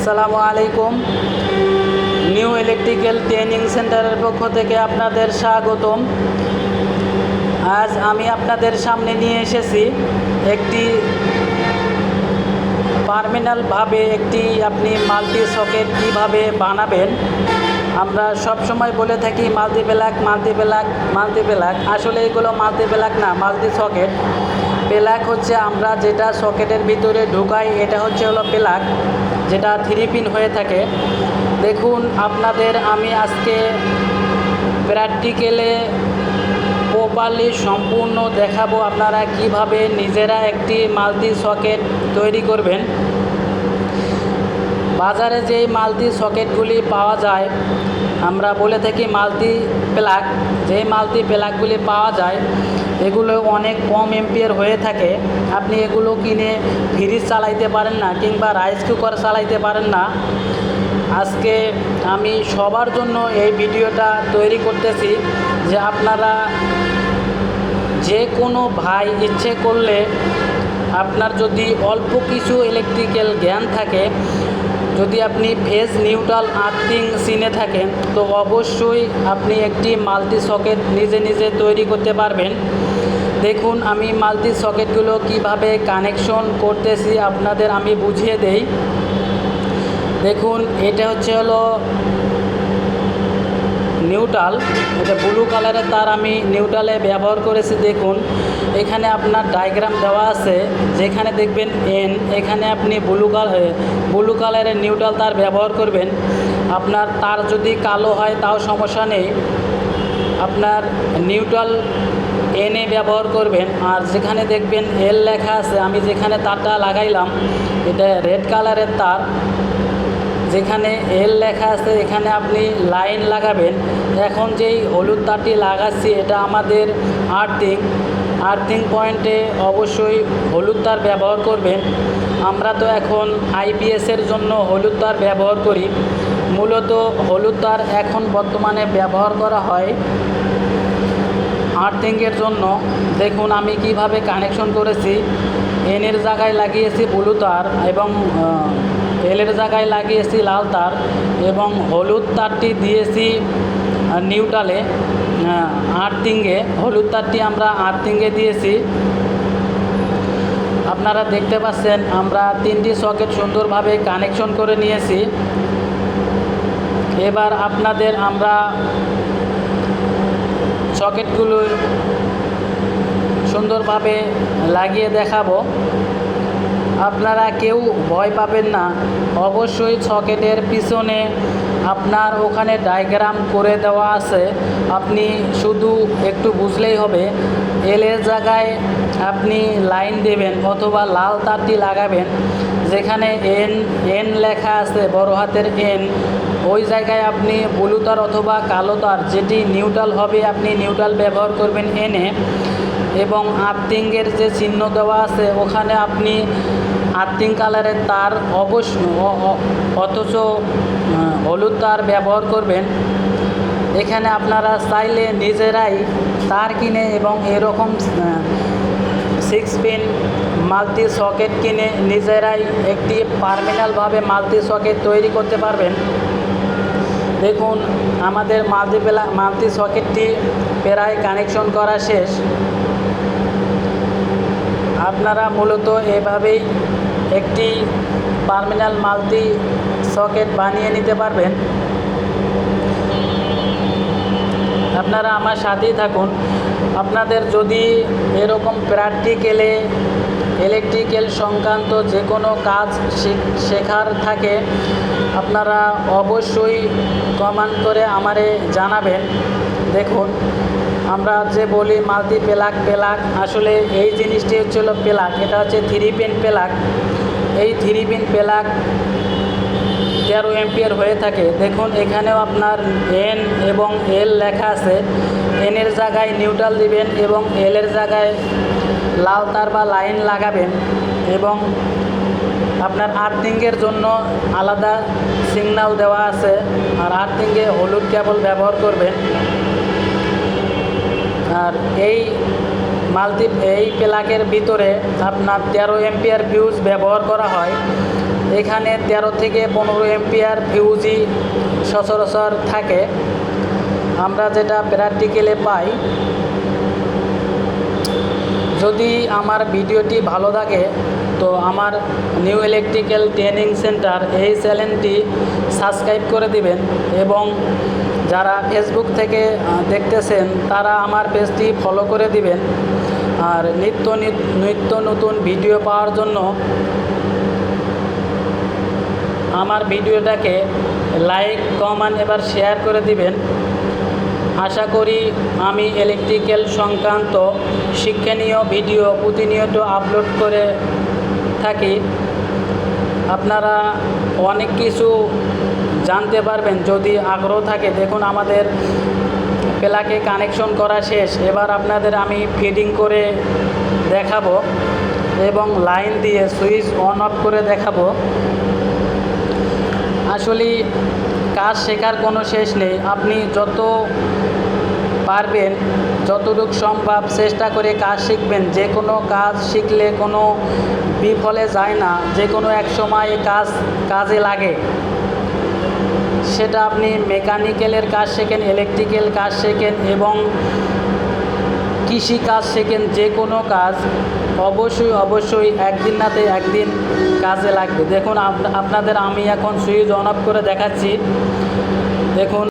আসসালামু আলাইকুম। New electrical training সেন্টারের পক্ষ থেকে আপনাদের স্বাগতম। আজ আমি আপনাদের সামনে নিয়ে এসেছি একটি পার্মিনালভাবে একটি আপনি মাল্টি সকেট কীভাবে বানাবেন। আমরা সব সময় বলে থাকি multi plug multi plug multi plug আসলে এগুলো মাল্টি প্লাগ না মাল্টি সকেট প্লাগ হচ্ছে আমরা যেটা সকেটের ভিতরে ঢুকাই, এটা হচ্ছে হলো প্লাগ যেটা থ্রি পিন হয়ে থাকে। দেখুন, আপনাদের আমি আজকে প্র্যাকটিক্যালে প্রপারলি সম্পূর্ণ দেখাবো আপনারা কীভাবে নিজেরা একটি মাল্টি সকেট তৈরি করবেন। বাজারে যেই মালতি সকেটগুলি পাওয়া যায়, আমরা বলে থাকি মালতি প্লাগ। যেই মালতি প্লাগগুলি পাওয়া যায়, এগুলো অনেক কম এম্পিয়ার হয়ে থাকে। আপনি এগুলো কিনে ফ্রিজ চালাইতে পারেন না কিংবা রাইস কুকার চালাইতে পারেন না। আজকে আমি সবার জন্য এই ভিডিওটা তৈরি করতেছি যে আপনারা যে কোনো ভাই ইচ্ছে করলে আপনার যদি অল্প কিছু ইলেকট্রিক্যাল জ্ঞান থাকে যদি আপনি ফেজ নিউট্রাল আর্থিং সিনে থাকেন, তো অবশ্যই আপনি একটি মাল্টি সকেট নিজে নিজে তৈরি করতে পারবেন। দেখুন, আমি মাল্টি সকেটগুলো কীভাবে কানেকশন করতেছি আপনাদের আমি বুঝিয়ে দেই। দেখুন, এটা হচ্ছে হলো নিউট্রাল এটা ব্লু কালারের তার আমি নিউট্রালে ব্যবহার করেছি, দেখুন। এখানে আপনার ডায়াগ্রাম দেওয়া আছে, যেখানে দেখবেন এন এখানে আপনি ব্লু কালার ব্লু কালারের নিউট্রাল তার ব্যবহার করবেন। আপনার তার যদি কালো হয়, তাও সমস্যা নেই। আপনার নিউট্রাল এনে ব্যবহার করবেন, আর যেখানে দেখবেন এল লেখা আছে, আমি যেখানে তারটা লাগাইলাম, এটা রেড কালারের তার। যেখানে এল লেখা আছে, এখানে আপনি লাইন লাগাবেন। এখন যেই হলুদ তারটি লাগাচ্ছি, এটা আমাদের আর্থিং আর্থিং পয়েন্টে অবশ্যই হলুদ তার ব্যবহার করবেন। আমরা তো এখন আইপিএসের জন্য হলুদ তার ব্যবহার করি। মূলত হলুদ তার এখন বর্তমানে ব্যবহার করা হয় আর্থিংয়ের জন্য। দেখুন, আমি কীভাবে কানেকশন করেছি। এনের জায়গায় লাগিয়েছি ব্লু তার এবং এলের জায়গায় লাগিয়েছি লাল তার এবং হলুদ তারটি দিয়েছি নিউট্রালে। আর্থিংয়ে হলুদ তারটি আমরা আর্থিংয়ে দিয়েছি। আপনারা দেখতে পাচ্ছেন, আমরা তিনটি সকেট সুন্দরভাবে কানেকশন করে নিয়েছি। এবার আপনাদের আমরা সকেটগুলো সুন্দরভাবে লাগিয়ে দেখাবো। আপনারা কেউ ভয় পাবেন না। অবশ্যই সকেটের পিছনে আপনার ওখানে ডায়াগ্রাম করে দেওয়া আছে। আপনি শুধু একটু বুঝলেই হবে। এলের জায়গায় আপনি লাইন দেবেন অথবা লাল তারটি লাগাবেন। যেখানে এন এন লেখা আছে, বড় হাতের এন ওই জায়গায় আপনি ব্লু তার অথবা কালো তার, যেটি নিউট্রাল হবে, আপনি নিউট্রাল ব্যবহার করবেন এনে এবং আর্থিংয়ের যে চিহ্ন দেওয়া আছে, ওখানে আপনি আর্থিং কালারের তার অবশ্য অথচ হলুদ তার ব্যবহার করবেন। এখানে আপনারা চাইলে নিজেরাই তার কিনে এবং এরকম সিক্স পিন মাল্টি সকেট কিনে নিজেরাই একটি পারমিনালভাবে মাল্টি সকেট তৈরি করতে পারবেন। দেখুন, আমাদের মাল্টিপেলা মাল্টি সকেটটি প্রায় কানেকশন করা শেষ। আপনারা মূলত এভাবেই একটি টার্মিনাল মাল্টি সকেট বানিয়ে নিতে পারবেন। আপনারা আমার সাথেই থাকুন। আপনাদের যদি এরকম প্র্যাকটিক্যালে ইলেকট্রিক্যাল সংক্রান্ত যে কোনো কাজ শেখার থাকে, আপনারা অবশ্যই কমেন্ট করে আমারে জানাবেন। দেখুন, আমরা যে বলি মাল্টি পেলাক পেলাক আসলে এই জিনিসটি হচ্ছে হলো পেলাক এটা হচ্ছে থ্রি পেন পেলাক এই থ্রি পিন পেলাক তেরো এম্পিয়ার হয়ে থাকে। দেখুন, এখানেও আপনার এন এবং এল লেখা আছে। এনের জায়গায় নিউট্রাল দিবেন এবং এলের জায়গায় লাল তার বা লাইন লাগাবেন এবং আপনার আর্থিংয়ের জন্য আলাদা সিগনাল দেওয়া আছে। আর আর্থিংয়ে হলুদ কেবল ব্যবহার করবেন। আর এই মাল্টি এই প্লাকের ভিতরে আপনার তেরো এম্পিয়ার ফিউজ ব্যবহার করা হয়। এখানে তেরো থেকে পনেরো এম্পিয়ার ফিউজই সচরাচর থাকে। আমরা যেটা প্র্যাকটিক্যালে পাই। যদি আমার ভিডিওটি ভালো লাগে তো আমার নিউ ইলেকট্রিক্যাল ট্রেনিং সেন্টার এই চ্যানেলটি সাবস্ক্রাইব করে দিবেন এবং যারা ফেসবুক থেকে দেখতেছেন, তারা আমার পেজটি ফলো করে দিবেন। আর নিত্য নিত- নিত্য নতুন ভিডিও পাওয়ার জন্য আমার ভিডিওটাকে লাইক কমেন্ট এবার শেয়ার করে দিবেন। আশা করি আমি ইলেকট্রিক্যাল সংক্রান্ত শিক্ষণীয় ভিডিও প্রতিনিয়ত আপলোড করে থাকি। আপনারা অনেক কিছু জানতে পারবেন, যদি আগ্রহ থাকে। দেখুন, আমাদের প্লাকে কানেকশন করা শেষ। এবার আপনাদের আমি ফিডিং করে দেখাবো এবং লাইন দিয়ে সুইচ অন অফ করে দেখাবো। আসলে কাজ শেখার কোনো শেষ নেই। আপনি যত পারবেন, যতটুকু সম্ভব চেষ্টা করে কাজ শিখবেন। যে কোনো কাজ শিখলে কোনো বিফলে যায় না। যে কোনো এক সময় কাজ, কাজে লাগে। সেটা আপনি মেকানিক্যালের কাজ শেখেন ইলেকট্রিক্যাল কাজ শেখেন এবং কৃষি কাজ শেখেন, যে কোনো কাজ অবশ্যই অবশ্যই একদিন নাতে একদিন কাজে লাগবে। দেখুন আপ- আপনাদের আমি এখন সুইচ অন অফ করে দেখাচ্ছি। দেখুন